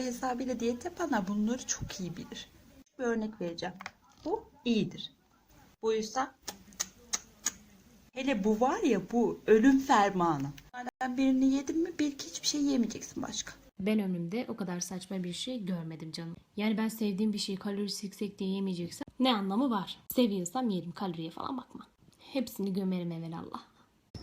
kalori hesabıyla diyet yapanlar bunları çok iyi bilir. Bir örnek vereceğim. Bu iyidir. Buysa hele bu var ya bu ölüm fermanı. Bunlardan birini yedin mi bir hiçbir şey yemeyeceksin başka. Ben ömrümde o kadar saçma bir şey görmedim canım. Yani ben sevdiğim bir şeyi kalorisi yüksek diye yemeyeceksem ne anlamı var? Seviyorsam yerim kaloriye falan bakma. Hepsini gömerim evelallah.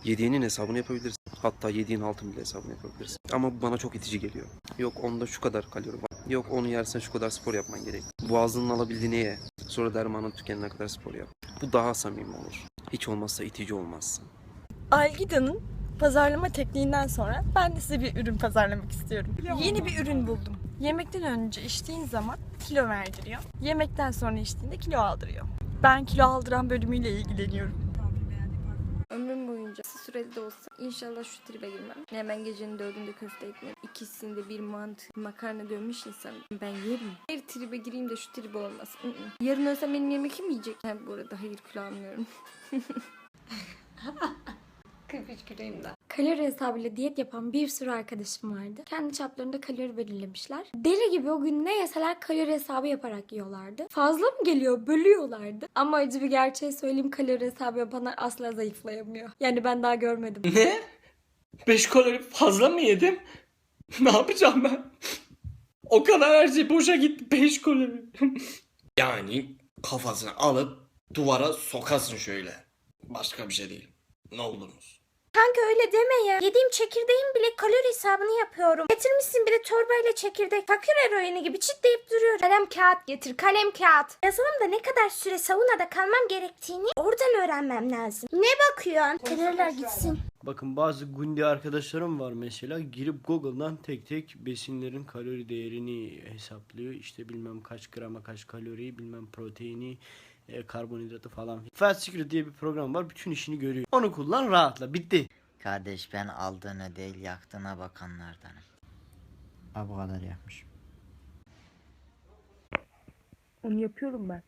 Yediğinin hesabını yapabilirsin. Hatta yediğin altın bile hesabını yapabilirsin. Ama bu bana çok itici geliyor. Yok onda şu kadar kalori var. Yok onu yersen şu kadar spor yapman gerek. Boğazının alabildiğini ye. Sonra dermanın tükenene kadar spor yap. Bu daha samimi olur. Hiç olmazsa itici olmazsın. Algida'nın pazarlama tekniğinden sonra ben de size bir ürün pazarlamak istiyorum. Yeni bir ürün buldum. Yemekten önce içtiğin zaman kilo verdiriyor. Yemekten sonra içtiğinde kilo aldırıyor. Ben kilo aldıran bölümüyle ilgileniyorum. Ömrüm boyunca kısa süreli de olsa inşallah şu tribe girmem. Hemen gecenin dördünde köfte ekmeği, ikisinde bir mantı, makarna gömmüş insan. Ben yerim. Bir tribe gireyim de şu tribe olmaz. ı-ı. Yarın ölsem benim yemek kim yiyecek? Bu arada hayır kilo almıyorum. 43 kiloyum da. Kalori hesabıyla diyet yapan bir sürü arkadaşım vardı. Kendi çaplarında kalori belirlemişler. Deli gibi o gün ne yeseler kalori hesabı yaparak yiyorlardı. Fazla mı geliyor? Bölüyorlardı. Ama acı bir gerçeği söyleyeyim kalori hesabı yapanlar asla zayıflayamıyor. Yani ben daha görmedim. Ne? 5 kalori fazla mı yedim? Ne yapacağım ben? O kadar her şey boşa gitti 5 kalori. yani kafasını alıp duvara sokasın şöyle. Başka bir şey değil. Ne olursunuz. Kanka öyle deme ya. Yediğim çekirdeğin bile kalori hesabını yapıyorum. Getirmişsin bir de torbayla çekirdek. Fakir eroini gibi çitleyip duruyor. Kalem kağıt getir kalem kağıt. Yazılımda ne kadar süre saunada kalmam gerektiğini oradan öğrenmem lazım. Ne bakıyorsun? Kaloriler gitsin. Bakın bazı gundi arkadaşlarım var mesela girip Google'dan tek tek besinlerin kalori değerini hesaplıyor. İşte bilmem kaç grama kaç kalori, bilmem proteini, e, karbonhidratı falan. Fast Secret diye bir program var. Bütün işini görüyor. Onu kullan rahatla. Bitti. Kardeş ben aldığına değil yaktığına bakanlardanım. Ha bu kadar yapmış. Onu yapıyorum ben.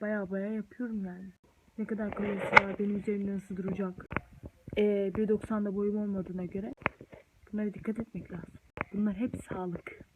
Baya baya yapıyorum yani. Ne kadar kalorisi var benim üzerimde nasıl duracak. Ee, 1.90'da boyum olmadığına göre bunlara dikkat etmek lazım. Bunlar hep sağlık.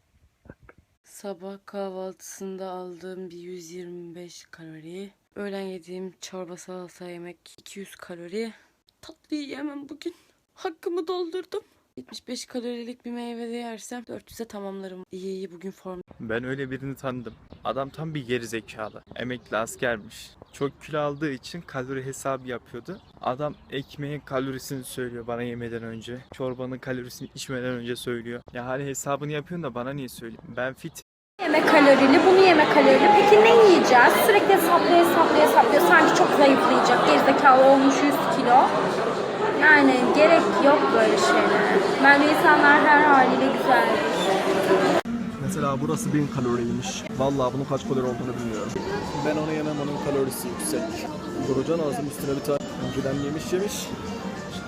Sabah kahvaltısında aldığım bir 125 kalori. Öğlen yediğim çorba salata yemek 200 kalori. Tatlı yiyemem bugün. Hakkımı doldurdum. 75 kalorilik bir meyve yersem 400'e tamamlarım. İyi iyi bugün form. Ben öyle birini tanıdım. Adam tam bir geri zekalı. Emekli askermiş. Çok kilo aldığı için kalori hesabı yapıyordu. Adam ekmeğin kalorisini söylüyor bana yemeden önce. Çorbanın kalorisini içmeden önce söylüyor. Ya hani hesabını yapıyorsun da bana niye söylüyorsun? Ben fit. Yeme kalorili, bunu yeme kalorili. Peki ne yiyeceğiz? Sürekli hesaplaya hesaplaya hesaplıyor. Sanki çok zayıflayacak. Gerizekalı olmuş 100 kilo. Yani gerek yok böyle şeylere. Bence insanlar her haliyle güzeldir. Mesela burası 1000 kaloriymiş. Vallahi bunun kaç kalori olduğunu bilmiyorum. Ben onu yemem onun kalorisi yüksek. Durucan ağzım üstüne bir tane. Önceden yemiş yemiş.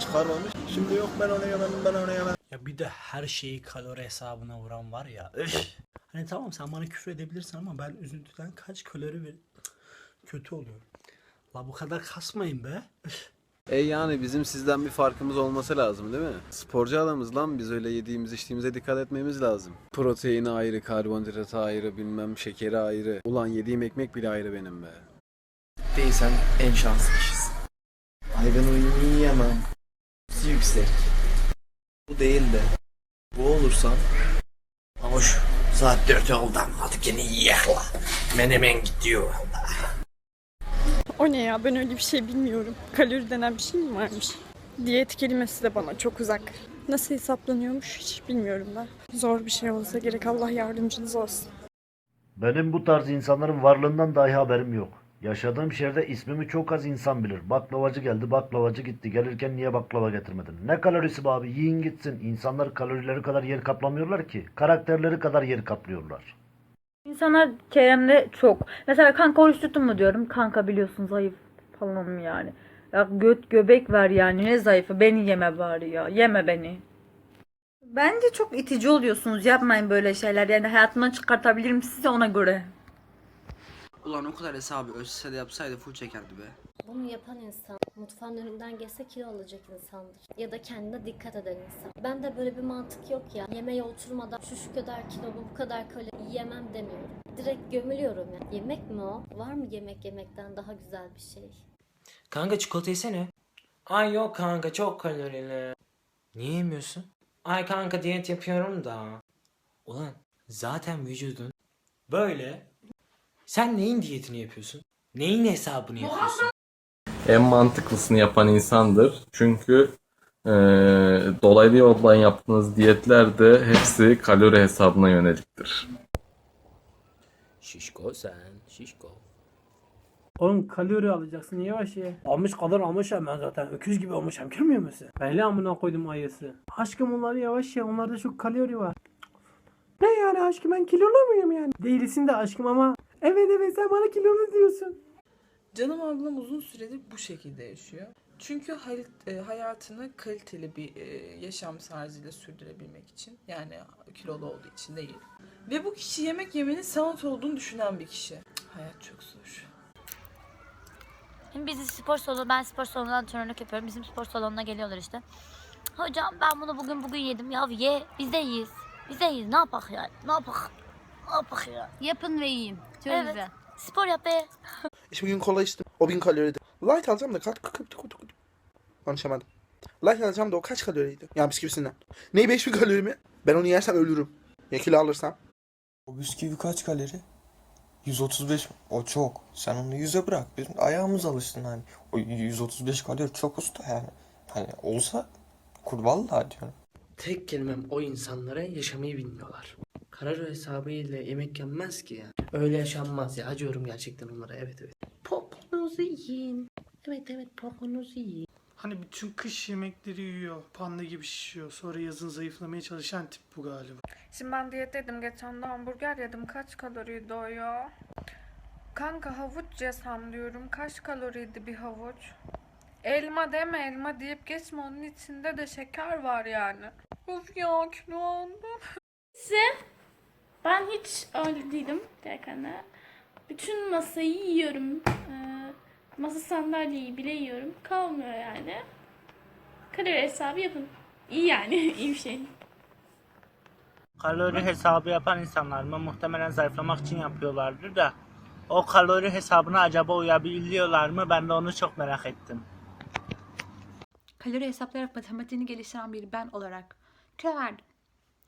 Çıkarmamış. Şimdi yok ben onu yemem ben onu yemem. Ya bir de her şeyi kalori hesabına vuran var ya. Öf. Hani tamam sen bana küfür edebilirsin ama ben üzüntüden kaç kalori ver... Kötü oluyorum. La bu kadar kasmayın be. E yani bizim sizden bir farkımız olması lazım değil mi? Sporcu adamız lan biz öyle yediğimiz içtiğimize dikkat etmemiz lazım. Proteini ayrı, karbonhidratı ayrı, bilmem şekeri ayrı. Ulan yediğim ekmek bile ayrı benim be. Değilsen en şanslı kişisin. Ay ben o yiyemem. Yüksek. Bu değil de bu olursan. Saat 4 oldu hadi gene yiyek la. Menemen gidiyor. O ne ya ben öyle bir şey bilmiyorum. Kalori denen bir şey mi varmış? Diyet kelimesi de bana çok uzak. Nasıl hesaplanıyormuş hiç bilmiyorum ben. Zor bir şey olsa gerek Allah yardımcınız olsun. Benim bu tarz insanların varlığından dahi haberim yok. Yaşadığım şehirde ismimi çok az insan bilir. Baklavacı geldi, baklavacı gitti. Gelirken niye baklava getirmedin? Ne kalorisi be abi? Yiyin gitsin. İnsanlar kalorileri kadar yer kaplamıyorlar ki. Karakterleri kadar yer kaplıyorlar. İnsanlar çevremde çok. Mesela kanka oruç tuttun mu diyorum. Kanka biliyorsun zayıf falan yani. Ya göt göbek ver yani ne zayıfı beni yeme bari ya. Yeme beni. Bence çok itici oluyorsunuz. Yapmayın böyle şeyler. Yani hayatımdan çıkartabilirim size ona göre. Ulan o kadar hesabı ÖSS'de de yapsaydı full çekerdi be. Bunu yapan insan mutfağın önünden geçse kilo alacak insandır. Ya da kendine dikkat eden insan. Ben de böyle bir mantık yok ya. Yemeğe oturmadan şu şu kadar kilolu bu kadar kalori yiyemem demiyorum. Direkt gömülüyorum ya. Yemek mi o? Var mı yemek yemekten daha güzel bir şey? Kanka çikolata yesene. Ay yok kanka çok kalorili. Niye yemiyorsun? Ay kanka diyet yapıyorum da. Ulan zaten vücudun böyle. Sen neyin diyetini yapıyorsun? Neyin hesabını yapıyorsun? En mantıklısını yapan insandır. Çünkü eee, dolaylı yoldan yaptığınız diyetler de hepsi kalori hesabına yöneliktir. Şişko sen, şişko. Oğlum kalori alacaksın yavaş ye. Almış kadar almışım ben zaten. Öküz gibi olmuşum görmüyor musun? Belli amına koydum ayısı. Aşkım onları yavaş ye. Onlarda çok kalori var. Ne yani aşkım ben kilolu muyum yani? Değilsin de aşkım ama. Evet evet sen bana kilolu diyorsun. Canım ablam uzun süredir bu şekilde yaşıyor. Çünkü e, hayatını kaliteli bir e, yaşam tarzıyla sürdürebilmek için yani kilolu olduğu için değil. Ve bu kişi yemek yemenin sanat olduğunu düşünen bir kişi. Hayat çok zor. Şimdi biz spor salonu, ben spor salonunda antrenörlük yapıyorum. Bizim spor salonuna geliyorlar işte. Hocam ben bunu bugün bugün yedim. Ya ye biz de yiyiz. Biz de yiyiz. Ne yapak yani? Ne yapak? Ne yapak ya? Yapın ve yiyin. Çok evet. güzel. Spor yap be. İşte bugün kola içtim. O bin kaloriydi. Light alacağım da kaç Konuşamadım. Light alacağım da o kaç kaloriydi? Ya bisküvisinden. Neyi 5000 kalori mi? Ben onu yersem ölürüm. Ya kilo alırsam? O bisküvi kaç kalori? 135 o çok. Sen onu 100'e bırak. Bizim ayağımız alışsın hani. O 135 kalori çok usta yani. Hani olsa kur vallahi diyorum. Tek kelimem o insanlara yaşamayı bilmiyorlar. Kalori hesabı ile yemek yenmez ki ya. Öyle yaşanmaz ya. Acıyorum gerçekten onlara. Evet evet. Poponuzu yiyin. Evet evet poponuzu yiyin. Hani bütün kış yemekleri yiyor. Panda gibi şişiyor. Sonra yazın zayıflamaya çalışan tip bu galiba. Şimdi ben diyetteydim. Geçen de hamburger yedim. Kaç kaloriydi o ya? Kanka havuç yesem diyorum. Kaç kaloriydi bir havuç? Elma deme elma deyip geçme. Onun içinde de şeker var yani. Of ya kilo aldım. Ben hiç öyle değilim Derkan'a. Bütün masayı yiyorum. Ee, masa sandalyeyi bile yiyorum. Kalmıyor yani. Kalori hesabı yapın. İyi yani. iyi bir şey. Kalori hesabı yapan insanlar mı muhtemelen zayıflamak için yapıyorlardır da o kalori hesabına acaba uyabiliyorlar mı ben de onu çok merak ettim. Kalori hesaplayarak matematiğini geliştiren bir ben olarak kilo verdim.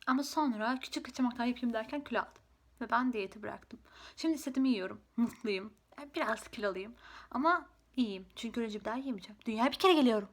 Ama sonra küçük kaçamaklar yapayım derken kilo aldım. Ve ben diyeti bıraktım. Şimdi istediğimi yiyorum. Mutluyum. Biraz kiloluyum. Ama iyiyim. Çünkü önce bir daha yemeyeceğim. Dünyaya bir kere geliyorum.